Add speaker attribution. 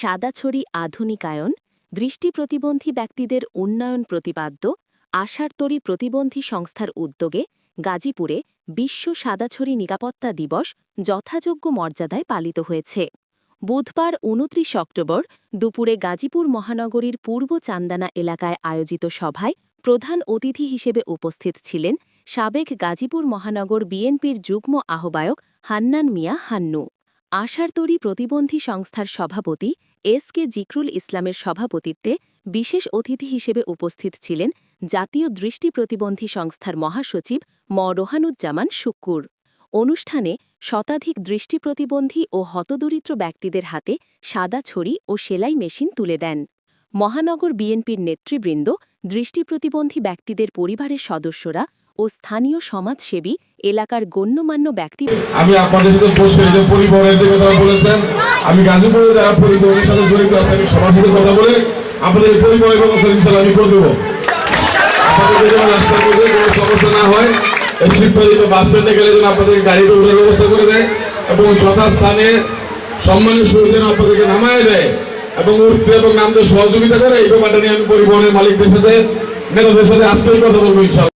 Speaker 1: সাদাছড়ি আধুনিকায়ন দৃষ্টি প্রতিবন্ধী ব্যক্তিদের উন্নয়ন প্রতিপাদ্য আশারতরী প্রতিবন্ধী সংস্থার উদ্যোগে গাজীপুরে বিশ্ব সাদাছড়ি নিরাপত্তা দিবস যথাযোগ্য মর্যাদায় পালিত হয়েছে। বুধবার উনত্রিশ অক্টোবর দুপুরে গাজীপুর মহানগরীর পূর্ব চান্দানা এলাকায় আয়োজিত সভায় প্রধান অতিথি হিসেবে উপস্থিত ছিলেন সাবেক গাজীপুর মহানগর বিএনপির যুগ্ম আহ্বায়ক হান্নান মিয়া হান্নু। আশারতরী প্রতিবন্ধী সংস্থার সভাপতি এস কে জিক্রুল ইসলামের সভাপতিত্বে বিশেষ অতিথি হিসেবে উপস্থিত ছিলেন জাতীয় দৃষ্টি প্রতিবন্ধী সংস্থার মহাসচিব ম রোহানুজ্জামান শুক্কুর। অনুষ্ঠানে শতাধিক দৃষ্টি প্রতিবন্ধী ও হতদরিদ্র ব্যক্তিদের হাতে সাদা ছড়ি ও সেলাই মেশিন তুলে দেন। মহানগর বিএনপির নেতৃবৃন্দ দৃষ্টি প্রতিবন্ধী ব্যক্তিদের পরিবারের সদস্যরা ও স্থানীয় সমাজসেবী এলাকার গণ্যমান্য ব্যক্তি
Speaker 2: আমি আপনাদের সাথে বসে যে কথা বলেছেন, আমি গাজীপুরে যারা পরিবহনের সাথে জড়িত আছে, আমি সবার সাথে কথা বলে আপনাদের পরিবহনের ব্যবস্থা ইনশাল্লাহ আমি করে কোনো সমস্যা না হয় এই শিববাড়ি বা বাস স্ট্যান্ডে গেলে যেন আপনাদের গাড়িতে উঠার ব্যবস্থা করে দেয় এবং যথাস্থানে সম্মানের সহিত যেন আপনাদেরকে নামায় দেয় এবং উঠতে এবং নামতে সহযোগিতা করে, এই ব্যাপারটা নিয়ে আমি পরিবহনের মালিকদের সাথে, নেতাদের সাথে আজকেই কথা বলব ইনশাল্লাহ